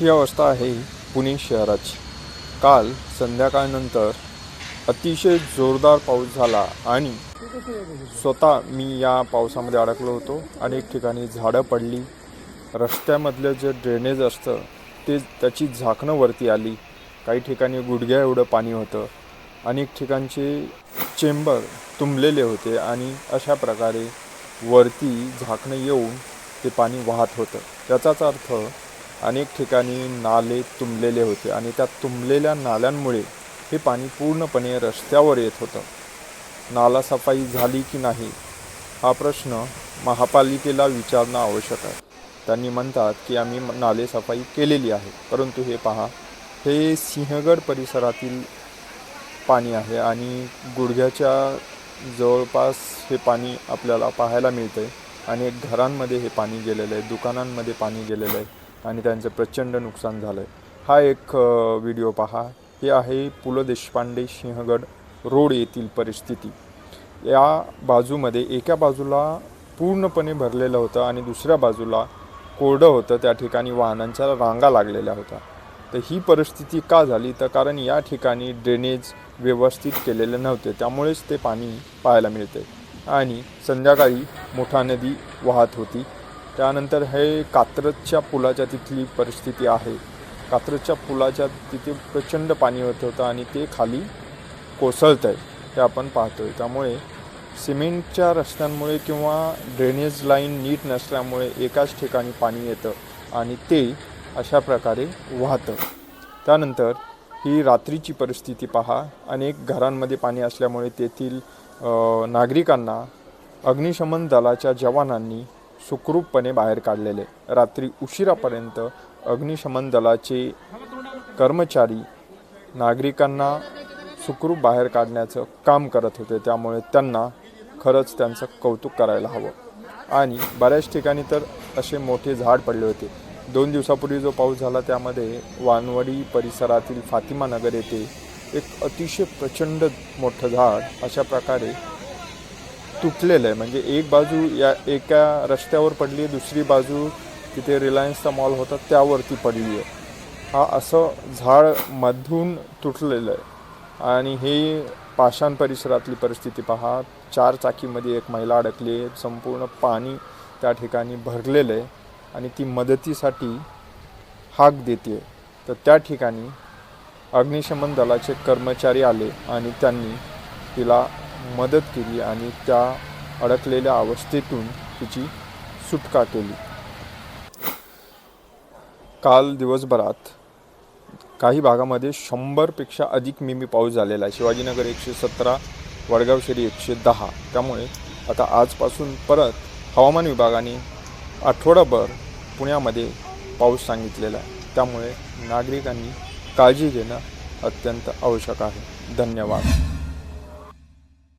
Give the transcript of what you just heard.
ही अवस्था आहे पुणे शहराची. काल संध्याकाळनंतर अतिशय जोरदार पाऊस झाला आणि स्वतः मी या पावसामध्ये अडकलो होतो अनेक ठिकाणी झाडं पडली. रस्त्यामधलं जे ड्रेनेज असतं ते त्याची झाकणं वरती आली. काही ठिकाणी गुडघ्या एवढं पाणी होतं. अनेक ठिकाणचे चेंबर तुंबलेले होते आणि अशा प्रकारे वरती झाकणं येऊन ते पाणी वाहत होतं. त्याचाच अर्थ अनेक ठिकाणी नाले तुंबलेले होते आणि त्या तुंबलेल्या नाल्यांमुळे हे पाणी पूर्णपणे रस्त्यावर येत होतं. नाला सफाई झाली की नाही हा प्रश्न महापालिकेला विचारणं आवश्यक आहे. त्यांनी म्हणतात की आम्ही नाले सफाई केलेली आहे परंतु हे पहा हे सिंहगड परिसरातील पाणी आहे आणि गुडघ्याच्या जवळपास हे पाणी आपल्याला पाहायला मिळतं आहे अनेक घरांमध्ये हे पाणी गेलेलं आहे दुकानांमध्ये पाणी गेलेलं आहे. आणि त्यांचं प्रचंड नुकसान झालं आहे हा एक व्हिडिओ पहा. हे आहे पु ल देशपांडे सिंहगड रोड येथील परिस्थिती. या बाजूमध्ये एका बाजूला पूर्णपणे भरलेलं होतं आणि दुसऱ्या बाजूला कोरडं होतं. त्या ठिकाणी वाहनांच्या रांगा लागलेल्या होत्या. तर ही परिस्थिती का झाली? तर कारण या ठिकाणी ड्रेनेज व्यवस्थित केलेले नव्हते. त्यामुळेच ते पाणी पाहायला मिळते आणि संध्याकाळी मोठा नदी वाहत होती. त्यानंतर हे कात्रजच्या पुलाच्या तिथली परिस्थिती आहे. कात्रजच्या पुलाच्या तिथे प्रचंड पाणी होत होतं आणि ते खाली कोसळत आहे हे आपण पाहतोय. त्यामुळे सिमेंटच्या रस्त्यांमुळे किंवा ड्रेनेज लाईन नीट नसल्यामुळे एकाच ठिकाणी पाणी येतं आणि ते अशा प्रकारे वाहतं. त्यानंतर ही रात्रीची परिस्थिती पहा. अनेक घरांमध्ये पाणी असल्यामुळे तेथील नागरिकांना अग्निशमन दलाच्या जवानांनी सुखरूपपणे बाहेर काढलेले. रात्री उशिरापर्यंत अग्निशमन दलाचे कर्मचारी नागरिकांना सुखरूप बाहेर काढण्याचं काम करत होते. त्यामुळे त्यांना खरंच त्यांचं कौतुक करायला हवं. आणि बऱ्याच ठिकाणी तर असे मोठे झाड पडले होते. दोन दिवसापूर्वी जो पाऊस झाला त्यामध्ये वानवडी परिसरातील फातिमा नगर येथे एक अतिशय प्रचंड मोठं झाड अशा प्रकारे तुटलेलं आहे. म्हणजे एक बाजू या एका रस्त्यावर पडली आहे दुसरी बाजू तिथे रिलायन्सचा मॉल होता त्यावरती पडली आहे. हा असं झाड मधून तुटलेलं आहे. आणि हे पाषाण परिसरातली परिस्थिती पहा. चार चाकीमध्ये एक महिला अडकली आहे. संपूर्ण पाणी त्या ठिकाणी भरलेलं आहे. आणि ती मदतीसाठी हाक देते तर त्या ठिकाणी अग्निशमन दलाचे कर्मचारी आले आणि त्यांनी तिला मदत केली आणि त्या अडकलेल्या अवस्थेतून तिची सुटका केली. काल दिवसभरात काही भागामध्ये शंभरपेक्षा अधिक मिमी पाऊस झालेला आहे. शिवाजीनगर एकशे सतरा वडगाव शेरी एकशे दहा. त्यामुळे आता आजपासून परत हवामान विभागाने आठवडाभर पुण्यामध्ये पाऊस सांगितलेला आहे. त्यामुळे नागरिकांनी काळजी घेणं अत्यंत आवश्यक आहे. धन्यवाद.